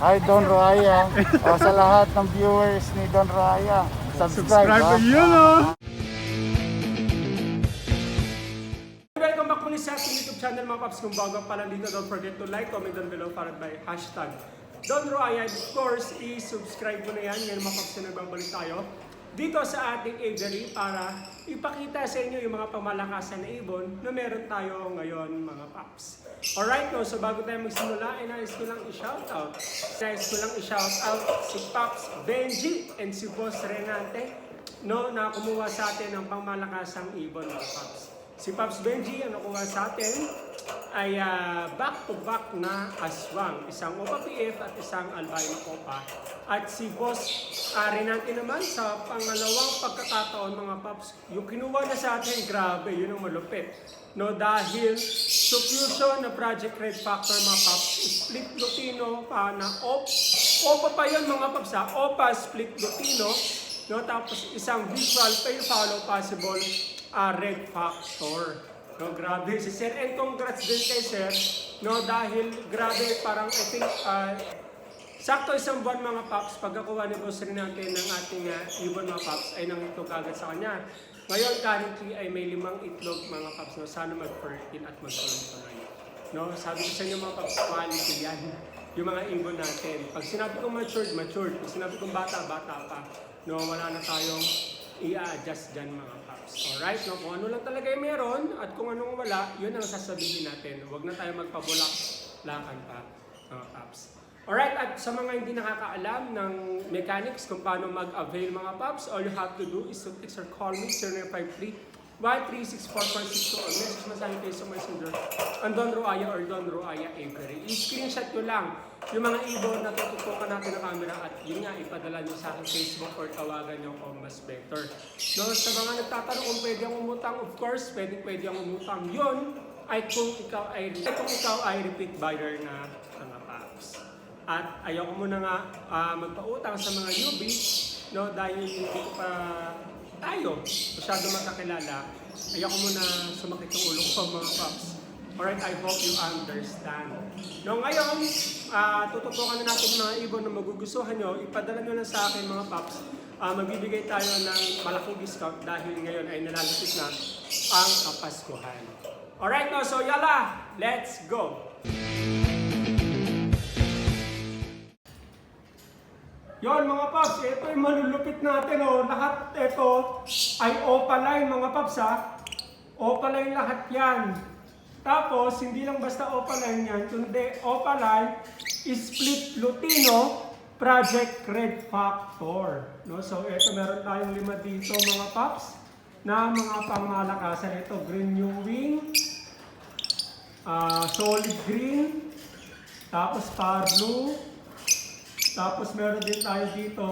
Hi Don Raya. o, sa lahat ng viewers ni Don Raya, subscribe. Subscribe ha? yun oh. Welcome back muli sa ating YouTube channel mga paps. Kung bago pa lang dito, don't forget to like, comment down below followed by hashtag Don Roaya. Of course, i-subscribe mo na yan. Yan mga paps na nagbabalik tayo dito sa ating aviary para ipakita sa inyo yung mga pamalakasan na ibon na meron tayo ngayon mga paps. Alright, no, so bago tayo magsimula, ay nais ko lang i-shoutout. Nais ko lang i-shoutout si Paps Benji and si Boss Renante no, na kumuha sa atin ng pangmalakasang ibon mga paps. Si Paps Benji, ang nakuha sa atin ay ah, back-to-back na aswang. Isang Opa PF at isang albino Opa. At si Boss uh, Renante naman sa pangalawang pagkakataon mga paps, yung kinuha na sa atin, grabe, yun ang malupit. No, dahil suffusion na Project Red Factor mga paps, split Lutino pa na op, Opa pa yun mga paps ha, Opa split Lutino, no, tapos isang visual fail follow possible ah, red factor. No, grabe si Sir. And congrats din kay Sir. No, dahil grabe parang I think ah, sakto isang buwan mga paps pagkakuha ni Boss rin ng ating uh, ibon mga paps ay nangitlog agad sa kanya. Ngayon currently ay may limang itlog mga paps no sana mag-14 at mag-tuloy. No, sabi ko sa inyo mga paps quality yan. Yung mga ibon natin. Pag sinabi kong matured, matured. Pag sinabi kong bata, bata pa. No, wala na tayong i-adjust dyan mga. Alright, no? kung ano lang talaga yung meron at kung anong wala, yun ang sasabihin natin. Huwag na tayo magpabulak lakan pa mga paps. Alright, at sa mga hindi nakakaalam ng mechanics kung paano mag-avail mga paps, all you have to do is to text or call me 0953 1364462 or message mo sa akin kayo sa messenger ang Don Roaya or Don Roaya Avery. I-screenshot nyo lang yung mga ibon na tututukan natin ng camera at yun nga, ipadala nyo sa akin Facebook or tawagan nyo ako mas better. No, sa mga nagtatanong kung pwede ang umutang, of course, pwede pwede ang umutang. Yun ay kung ikaw ay, ay kung ikaw ay repeat buyer na mga paps. At ayoko muna nga ah, magpautang sa mga newbies, no, dahil hindi pa tayo masyado makakilala. Ayoko muna sumakit ang ulo ko mga paps. Alright, I hope you understand. No, ngayon, ah, tututukan na natin mga ibon na magugustuhan nyo. Ipadala nyo lang sa akin mga paps. Ah, magbibigay tayo ng malaking discount dahil ngayon ay nalalapit na ang Kapaskuhan. Alright, no, so yala, let's go! Yon mga paps, ito yung malulupit natin oh. Lahat ito ay opaline mga paps ha. Opaline lahat yan. Tapos, hindi lang basta opaline yan, kundi opaline split Lutino Project Red Factor. No? So, ito meron tayong lima dito mga paps na mga pangmalakasan. Ito, green new wing, ah, solid green, tapos power blue, tapos meron din tayo dito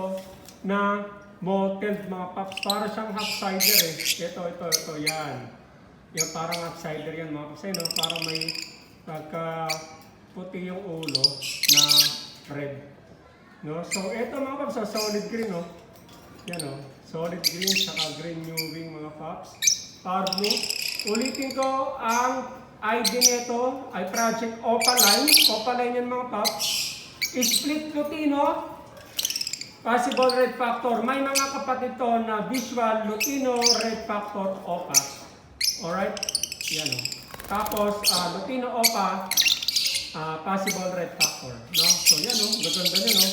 na mounted mga paps. Para siyang half cider eh. Ito, ito, ito, yan. Yan parang half cider yan mga paps. No? Para may pagka puti yung ulo na red. No? So ito mga paps, ah, solid green no. Yan oh. Solid green saka green new wing mga paps. Power blue. Ulitin ko ang ID nito ay Project Opaline. Opaline yan mga paps. Split Lutino, possible red factor. May mga kapatid to na visual Lutino red factor OPA. Alright? Yan o. Tapos, ah, Lutino OPA, ah, possible red factor. No? So yan o, gaganda nyo no.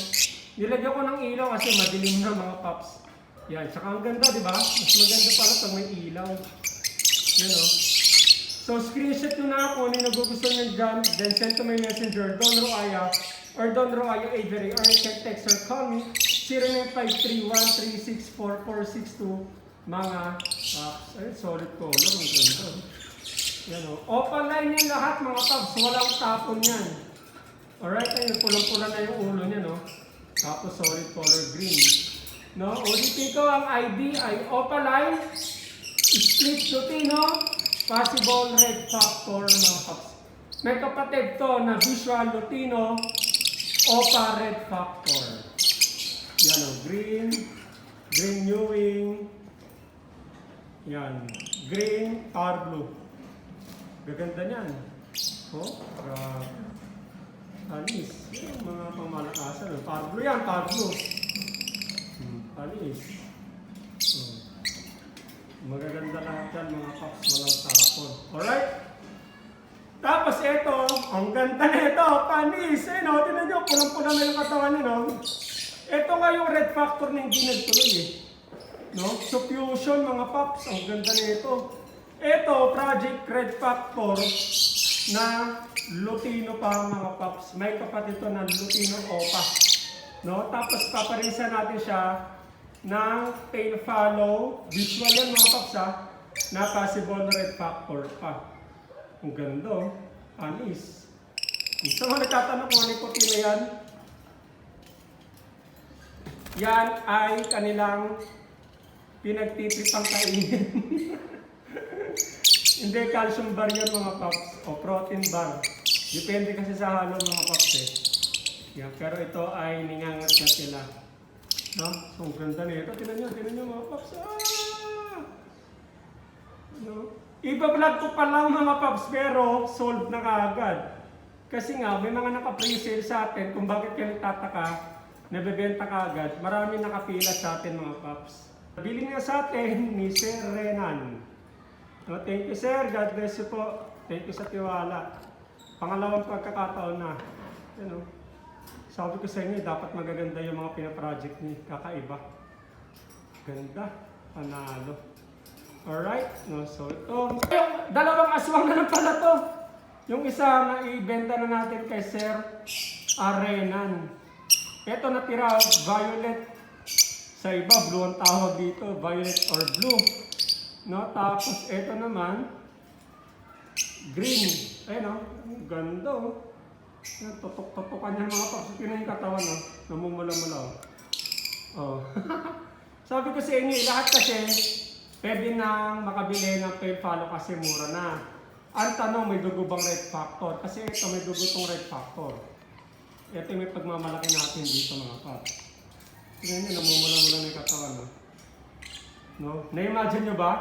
Nilagyan ko ng ilaw kasi madilim na mga paps. Yan, tsaka ang ganda, di ba? Mas maganda pala pag may ilaw. Yan o. So, screenshot nyo na kung ano yung nagugustuhan nyo dyan, then send to my messenger, Don Roaya, or Don Roaya Avery, or you can text or call me, 0953-136-4462, mga paps. Ay, solid color, ang ganda. Yan o. Opaline yung lahat, mga paps, walang tapon yan. Alright, ayun, pulang-pula na yung ulo niya, no? Tapos solid color green. No, ulitin ko ang ID ay Opaline, split Lutino, possible red factor mga paps. May kapatid to na visual Lutino, Opa red factor. O, green, green new wing, yan, green, power blue. Gaganda niyan. Oh, grabe. Panis. Yung mga pamalakasan. oh. Pablo yan, Pablo. Hmm, panis. Oh. Magaganda lahat yan mga paps, walang tapon. Alright? Tapos ito, ang ganda nito, panis. Eh, no? Tinan nyo, pulang-pula na yung katawan nyo, no? Ito nga yung red factor na hindi nagtuloy, eh. No? So, fusion, mga paps, ang ganda nito. Ito, Project Red Factor na Lutino pa mga paps. May kapatid to na Lutino Opa. No? Tapos paparisa natin siya ng tail follow. Visual yan mga paps ha. Na possible red factor pa. Ang ganda oh. Anis. Gusto mo nagtatanong kung ano yung puti na yan? Yan ay kanilang pinagtitripang kainin. Hindi, calcium bar yan mga paps. O protein bar. Depende kasi sa halo mga paps eh. Yan, pero ito ay ningangat na sila. No? So, ang ganda nito. Tinan nyo, tinan nyo mga paps. Ah! No? Iba-vlog ko pa lang mga paps, pero solved na kaagad. Kasi nga, may mga naka-pre-sale sa atin kung bakit kayo tataka, nabebenta kaagad. Marami nakapila sa atin mga paps. Bili nga sa atin ni Sir Renan. No, thank you sir, God bless you po. Thank you sa tiwala. Pangalawang pagkakataon na. You know, sabi ko sa inyo, dapat magaganda yung mga pinaproject ni kakaiba. Ganda, panalo. Alright, no, so ito. Yung dalawang aswang na lang pala to. Yung isa na ibenta na natin kay Sir Arenan. Ito natira, violet. Sa iba, blue ang tawag dito, violet or blue. No, tapos ito naman, green. Ayun oh, ang ganda oh. Tutok-tutokan niya mga paps. Tingnan yung katawan oh. Namumula-mula oh. Oh. Sabi ko sa inyo, lahat kasi pwede nang makabili ng pay follow kasi mura na. Ang tanong, may dugo bang red factor? Kasi ito, may dugo tong red factor. Ito yung may pagmamalaki natin dito mga paps. Tingnan niyo, namumula-mula na yung katawan oh. No? Na-imagine nyo ba?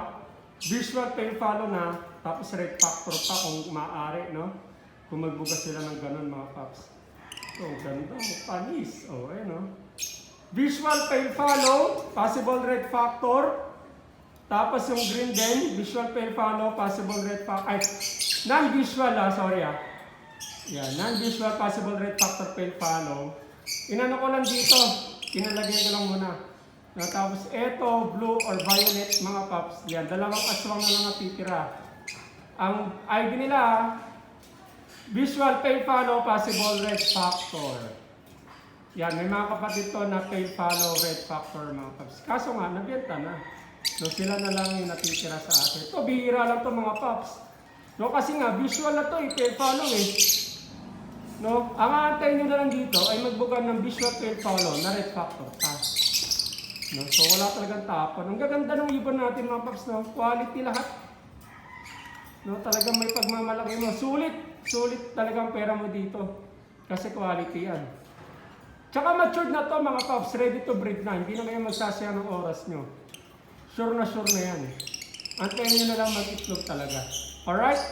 Visual pay follow na, tapos red factor pa kung maaari, no? Kung magbuga sila ng ganun mga paps. Oh, ganda. Oh, panis. Oh, ayun, no? Visual pay follow, possible red factor. Tapos yung green din, visual pay follow, possible red factor. Ay, non-visual ah, sorry ah. Yeah, non-visual possible red factor pay follow. Inano ko lang dito, inalagay ko lang muna. No, tapos eto, blue or violet mga paps, yan, dalawang aswang na lang natitira. Ang ID nila, visual pay follow, possible red factor. Yan, may mga kapatid to na pay follow red factor mga paps. Kaso nga, nabenta na. No, sila na lang yung natitira sa atin. Ito, bihira lang to mga paps. No, kasi nga, visual na to, eh, pay follow eh. No, ang aantay nyo na lang dito ay magbuga ng visual pay follow na red factor. Ah. No, so wala talagang tapon. Ang gaganda ng ibon natin mga paps, no? Quality lahat. No, talagang may pagmamalaki mo. Sulit. Sulit talagang pera mo dito. Kasi quality yan. Tsaka matured na to mga paps, ready to breed na. Hindi na kayo magsasayang ng oras nyo. Sure na sure na yan. Antayin nyo na lang mag-itlog talaga. Alright?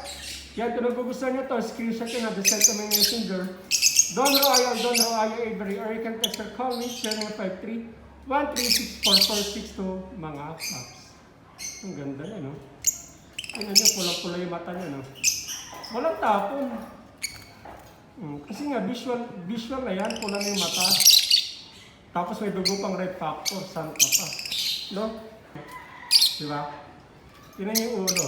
Yan, kung nagugustuhan nyo to, screenshot nyo na, send to my messenger. Don Royal, Don Royal Avery, or you can text or call me, 0953 1364462 mga paps. Ang ganda niya, no? Ano niya, pulang-pula yung mata niya, no? Walang tapon. Hmm, kasi nga, visual, visual na yan, pula na yung mata. Tapos may dugo pang red factor, saan pa? No? Di ba? Tinan yung ulo.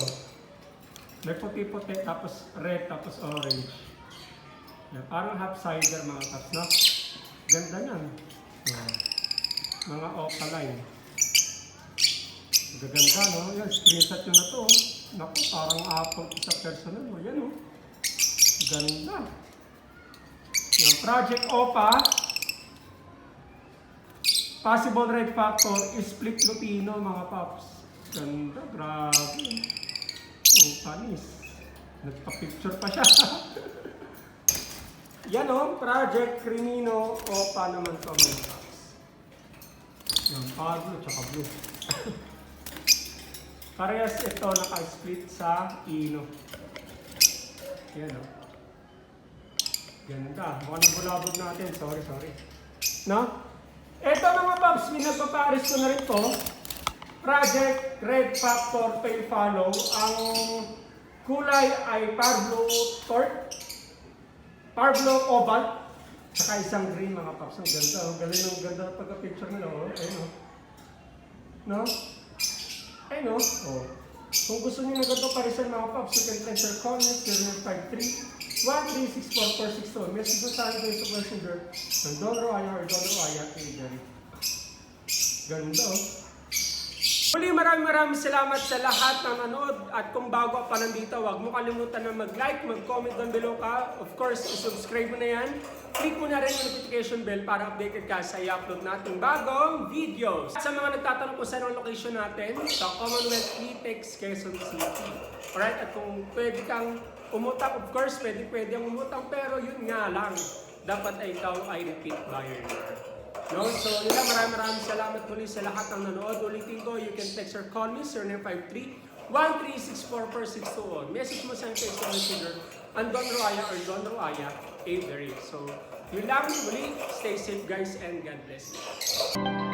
May puti-puti, tapos red, tapos orange. Yan, parang half cider mga paps, no? Ganda niyan. Yan. Mga opaline. Gaganda, no? Yan, screenshot nyo na to. oh. Naku, parang apple sa personal mo. Yan, oh. Ganda. Yan, Project OPA. Possible red factor is split lutino, mga paps. Ganda, grabe. Oh, panis. Nagpa-picture pa siya. Yan o, Project Crimino OPA naman to mga paps. Yan, Pablo, tsaka blue. Parehas ito naka-split sa ino. Yan o. Ganda. Mukhang nabulabog natin. Sorry, sorry. No? Ito mga paps, pinagpaparis ko na rin to. Project Red Factor Pay Follow. Ang kulay ay Pablo Tort. Pablo Cobalt. Saka isang green mga paps. Ang ganda. Ang galing ng ganda ng pagka-picture nila. Oh. Ayun oh. No? Ayun oh. oh. Kung gusto niyo na ganito parisan mga paps, you can text your comments 0953 1364462. Message mo sa akin kayo sa messenger ng Don Roaya or Don Roaya Agent. Ganda oh. Muli maraming maraming salamat sa lahat ng nanood at kung bago pa nandito, huwag mo kalimutan na mag-like, mag-comment down below ka. Of course, subscribe mo na yan. Click mo na rin yung notification bell para updated ka sa i-upload nating bagong videos. At sa mga nagtatanong kung saan ang location natin, sa Commonwealth Litex, Quezon City. Alright, at kung pwede kang umutang, of course, pwede pwede ang umutang, pero yun nga lang, dapat ay ikaw ay repeat buyer na. No? So, yun lang. Maraming maraming salamat muli sa lahat ng nanood. Ulitin ko, you can text or call me, 0953 1364462. Message mo sa akin sa messenger, ang Don Roaya or Don Roaya, Avery. So, yun lang. Muli, stay safe guys and God bless you.